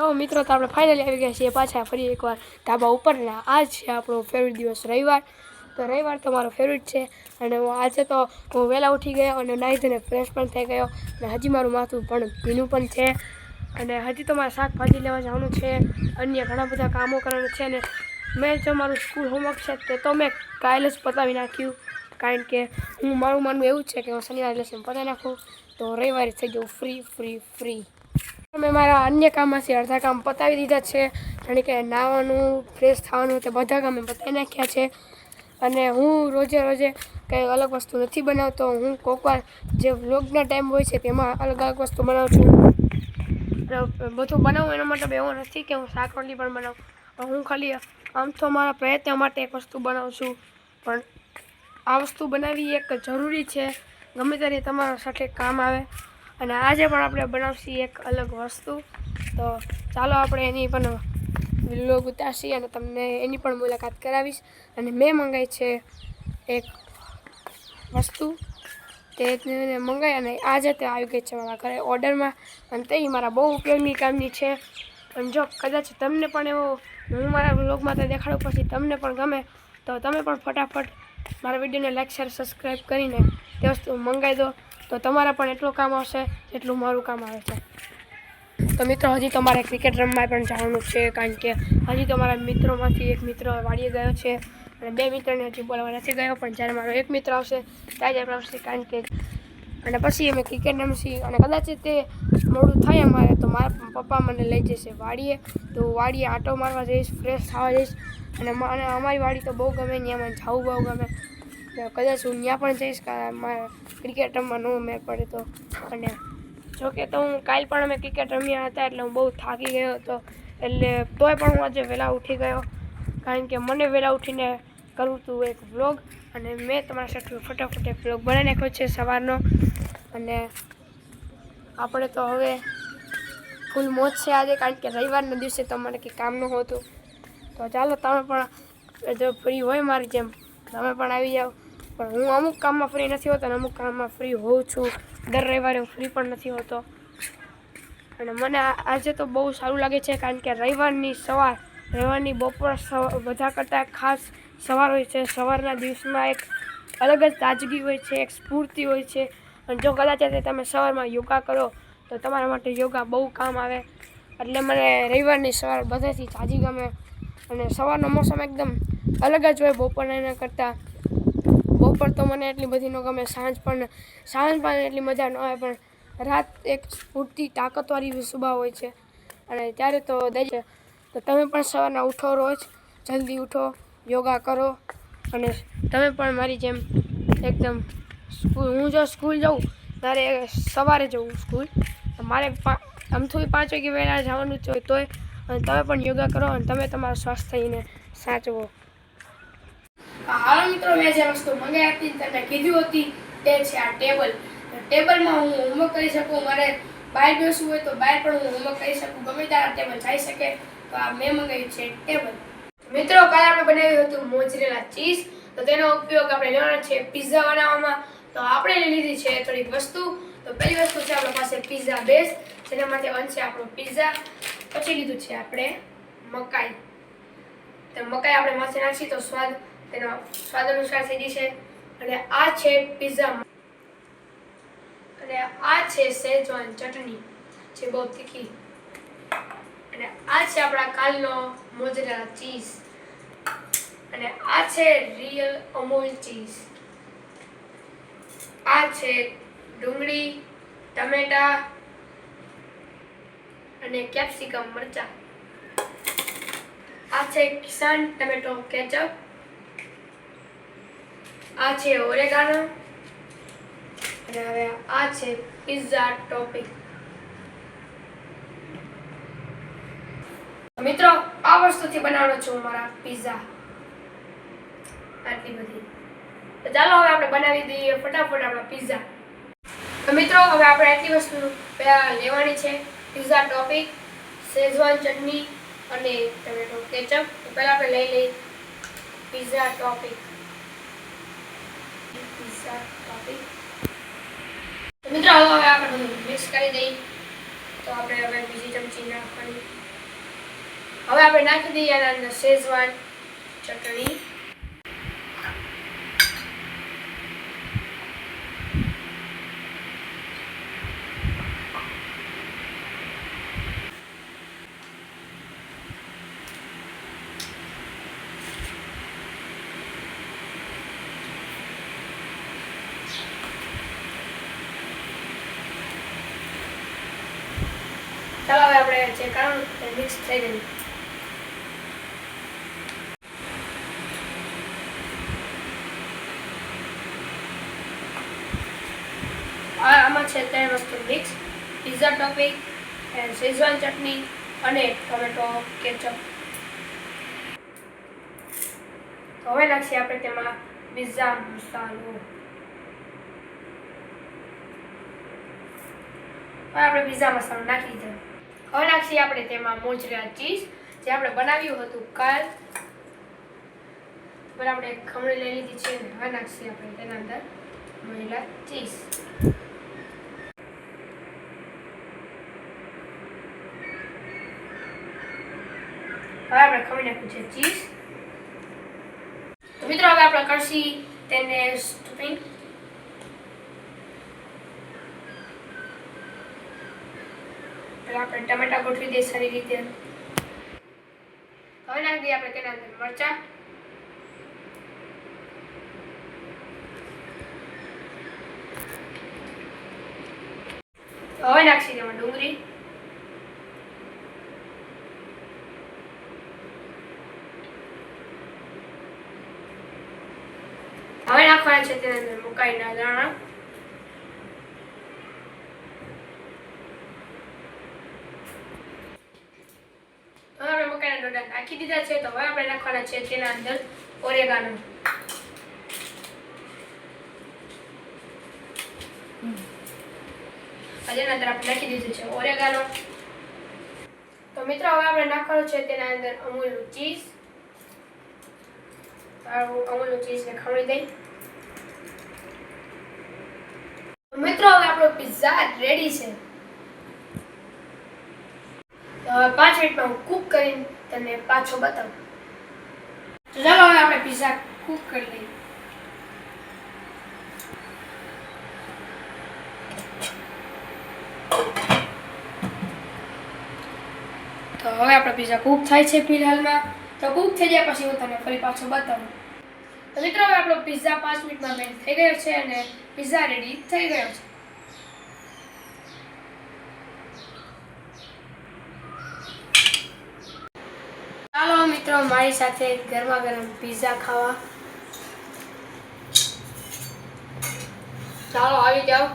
તો મિત્રો, તો આપણે ફાઇનલી આવી ગયા છીએ પાછા ફરી એકવાર ધાબા ઉપર ને આજ છે આપણો ફેવરિટ દિવસ રવિવાર. તો રવિવાર તો મારો ફેવરિટ છે અને હું આજે તો હું વહેલા ઉઠી ગયો અને નાહી ધોઈને ફ્રેશ પણ થઈ ગયો અને હજી મારું માથું પણ ભીનું પણ છે અને હજી તો મારે શાકભાજી લેવા જવાનું છે, અન્ય ઘણા બધા કામો કરવાના છે અને મેં જો મારું સ્કૂલ હોમવર્ક છે તે તો મેં કાલે જ પતાવી નાખ્યું. કારણ કે હું મારું માનવું એવું છે કે હું શનિવારે લેસન પતાવી નાખું. તો રવિવારે થઈ જાઉં ફ્રી ફ્રી ફ્રી મેં મારા અન્ય કામમાંથી અડધા કામ પતાવી દીધા છે. જાણે કે નાહવાનું ફ્રેશ થવાનું તે બધા કામ પતાવી નાખ્યા છે. અને હું રોજે રોજે કંઈ અલગ વસ્તુ નથી બનાવતો. હું કોકવાર જે વ્લોગના ટાઈમ હોય છે તેમાં અલગ અલગ વસ્તુ બનાવું છું. બધું બનાવું એનો મતલબ એવો નથી કે હું શાક રોટલી પણ બનાવું. હું ખાલી આમ તો મારા પ્રયત્ન માટે એક વસ્તુ બનાવું છું. પણ આ વસ્તુ બનાવવી એક જરૂરી છે. ગમે ત્યારે તમારા સાથે કામ આવે અને આજે પણ આપણે બનાવશી એક અલગ વસ્તુ. તો ચાલો આપણે એની પણ વ્લોગ ઉતારશી અને તમને એની પણ મુલાકાત કરાવીશ. અને મેં મંગાવી છે એક વસ્તુ. તે મંગાવી અને આજે તે આવી ગઈ છે મારા ઘરે ઓર્ડરમાં. અને તે મારા બહુ ઉપયોગની કામની છે. અને જો કદાચ તમને પણ એવો હું મારા વ્લોગમાં તો દેખાડું પછી તમને પણ ગમે, તો તમે પણ ફટાફટ મારા વિડીયોને લાઈક શેર સબસ્ક્રાઈબ કરીને તે વસ્તુ મંગાવી દો. તો તમારા પણ એટલું કામ આવશે જેટલું મારું કામ આવે છે. તો મિત્રો, હજી તો મારે ક્રિકેટ રમવા પણ જવાનું છે, કારણ કે હજી તો મારા મિત્રોમાંથી એક મિત્ર વાડીએ ગયો છે અને બે મિત્રને હજી બોલાવવા નથી ગયો, પણ જ્યારે મારો એક મિત્ર આવશે, ત્યારે આવશે, કારણ કે અને પછી અમે ક્રિકેટ રમશી અને કદાચ તે મોડું થાય અમારે, તો મારા પપ્પા મને લઈ જશે વાડીએ. તો વાડીએ આંટો મારવા જઈશ, ફ્રેશ થવા જઈશ અને અમારી વાડી તો બહુ ગમે ત્યાં મને જવું બહુ ગમે. કદાચ હું ત્યાં પણ જઈશ ક્રિકેટ રમવાનો મેં પડે તો. અને જોકે તો હું કાલ પણ અમે ક્રિકેટ રમ્યા હતા એટલે હું બહુ થાકી ગયો હતો. એટલે તોય પણ હું આજે વહેલા ઉઠી ગયો. કારણ કે મને વહેલા ઉઠીને કરવું હતું એક વ્લોગ અને મેં તમારા સાથે ફટાફટ એક વ્લોગ બનાવી નાખ્યો છે સવારનો. અને આપણે તો હવે ફૂલ મોજ છે આજે કારણ કે રવિવારના દિવસે તો મને કંઈ કામ ન હોતું તો ચાલો તમે પણ જો ફ્રી હોય મારી જેમ. તમે પણ આવી જાઓ. પણ હું અમુક કામમાં ફ્રી નથી હોતો અને અમુક કામમાં ફ્રી હોઉં છું. દર રવિવારે હું ફ્રી પણ નથી હોતો. અને મને આજે તો બહુ સારું લાગે છે કારણ કે રવિવારની સવાર રવિવારની બપોર બધા કરતાં ખાસ સવાર હોય છે. સવારના દિવસમાં એક અલગ જ તાજગી હોય છે, એક સ્ફૂર્તિ હોય છે. અને જો કદાચ તમે સવારમાં યોગા કરો, તો તમારા માટે યોગા બહુ કામ આવે. એટલે મને રવિવારની સવાર બધાથી તાજી ગમે. અને સવારનો મોસમ એકદમ અલગ જ હોય બપોરના એના કરતાં. બપોર તો મને એટલી બધી ન ગમે, સાંજ પણ સાંજ પણ એટલી મજા ન આવે, પણ રાત એક સ્ફૂર્તિ તાકાતવાળી સુબહ હોય છે. અને ત્યારે તો દઈ તો તમે પણ સવારના ઉઠો રોજ, જલ્દી ઉઠો, યોગા કરો. અને તમે પણ મારી જેમ એકદમ સ્કૂલ, હું જો સ્કૂલ જાઉં ત્યારે સવારે જવું સ્કૂલ. મારે પા- થોડી પાંચ વાગે વહેલા જવાનું જ હોય તોય. અને તમે પણ યોગા કરો અને તમે તમારા સ્વાસ્થ્યને સાચવો. હાલો મિત્રો, મેં જે વસ્તુ મંગાવી હતી, તમને કીધી હતી, તે છે આ ટેબલ. ટેબલમાં હું હોમવર્ક કરી શકું, મારે બહાર બેસવું હોય તો બહાર પણ હું હોમવર્ક કરી શકું, ગમે ત્યારે ટેબલ જઈ શકે, તો આ મેં મંગાવ્યું છે ટેબલ. મિત્રો, કાલે આપણે બનાવ્યું હતું મોજરેલા ચીઝ, તો તેનો ઉપયોગ આપણે લેવાનો છે પિઝા બનાવવામાં. તો આપણે લીધી છે થોડીક વસ્તુ. તો પહેલી વસ્તુ છે આપણા પાસે પિઝા બેઝ જેના માટે બનશે આપણો પિઝા પછી લીધું છે આપણે મકાઈ. તો મકાઈ આપણે માથે નાખી, તો સ્વાદ તેનો સ્વાદ અનુસાર થઈ જશે. અને આ છે પિઝા અને આ છે શેઝવાન ચટણી, જે બહુ તીખી. અને આ છે આપણા કાલનો મોજરેલા ચીઝ. અને આ છે રિયલ અમૂલ ચીઝ. આ છે ડુંગળી, ટમેટા અને કેપ્સિકમ મરચા. આ છે કિસાન ટમેટો કેચઅપ. આ છે ઓરેગાનો. અને હવે આ છે પિઝા ટોપિંગ મિત્રો, આ વસ્તુથી બનાવવાનો છું મારા પિઝા આટલી બધી. તો ચાલો હવે આપણે બનાવી દઈએ ફટાફટ આપણા પિઝા મિત્રો, હવે આપણે આટલી વસ્તુ પહેલા લેવાની છે. પિઝા ટોપિક શેઝવાન ચટણી અને ટમેટો કેચઅપ પહેલા આપણે લઈ લઈએ પિઝા ટોપિંગ ટોપિંગ મિત્રો, હવે આપણે બધું મિક્સ કરી દઈએ. તો આપણે હવે બીજી ચમચી નાખવાની. હવે આપણે નાખી દઈએ એના અંદર શેઝવાન, ચટણી. ચાલો હવે આપણે જે કામ મિક્સ થઈ ગયું. આમાં છે ત્રણ વસ્તુ. Mix pizza topping Schezwan chutney અને ટોમેટો કેચઅપ હવે નાખીએ આપણે તેમાં પિઝા મસાલો. આપણે પિઝા મસાલો નાખી દીધો. હવે નાખીએ આપણે તેમાં મોજરેલા ચીઝ, જે આપણે બનાવ્યું હતું કાલ. પર આપણે ખમણી લઈ લીધી છે હવે નાખીએ આપણે તેના અંદર મોજરેલા ચીઝ. હવે આપણે ખમણી નાખ્યું છે ચીઝ. તો મિત્રો, હવે આપણે કરશી તેને સ્ટફિંગ પહેલા આપણે ટમેટા ગોઠવી દઈએ સારી રીતે. હવે નાખી દઈએ આપણે તેના અંદર મરચા. હવે નાખી તેમાં ડુંગળી. હવે નાખવાના છે તેના અંદર મુકાઈના દાણા હવે આપણે મકાઈના ડોડા નાખી દીધા છે. તો હવે આપણે નાખવાના છે તેના અંદર ઓરેગાનો જેના અંદર આપણે નાખી દીધું છે ઓરેગાનો તો મિત્રો, હવે આપણે નાખવાનું છે તેના અંદર અમૂલનું ચીઝ અમૂલનું ચીઝને ખમણી દઈ. મિત્રો, હવે આપણો પિઝા રેડી છે. પાંચ મિનિટમાં હું કૂક કરીને તમને પાછો બતાવું. તો ચાલો હવે આપણે પીઝા કૂક કરી લઈએ. તો હવે આપણો પીઝા કૂક થાય છે ફિલહાલમાં. તો કૂક થઈ જાય પછી હું તમને ફરી પાછો બતાવું. તો મિત્રો, હવે આપણો પિઝા પાંચ મિનિટમાં મેં થઈ ગયો છે અને પિઝા રેડી થઈ ગયો છે. મારી સાથે ગરમા ગરમ પિઝા ખાવા. ચાલો આવી જાઓ.